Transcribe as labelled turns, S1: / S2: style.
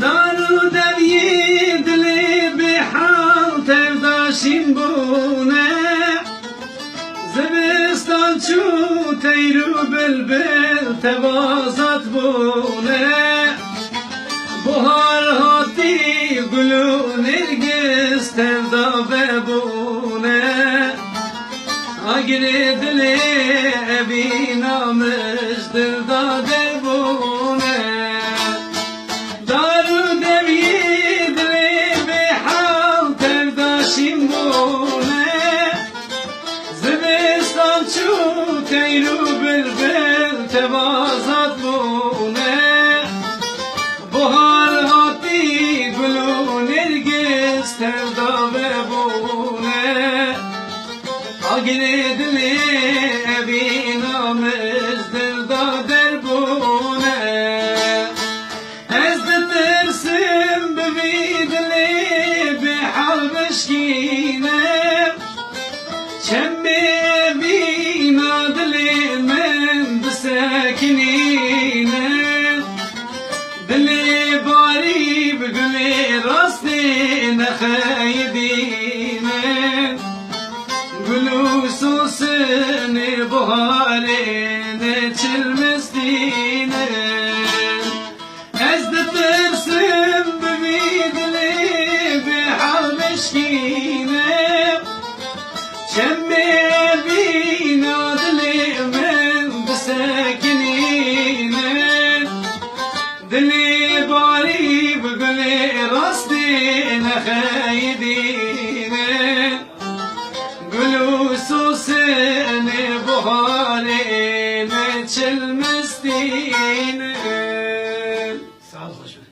S1: Daru devyi dili bir hal tevdaşim bune Zivistan çu teyru bülbül tevazat bune Buhar hati gülü nirgiz tevda ve bune Agri dili evi namış Detirsim bevi rasti nexeydine Gülü susini buharine çilmesdi Seheydine Gülüsü seni bu haline çelmesdine Sağ ol hocam.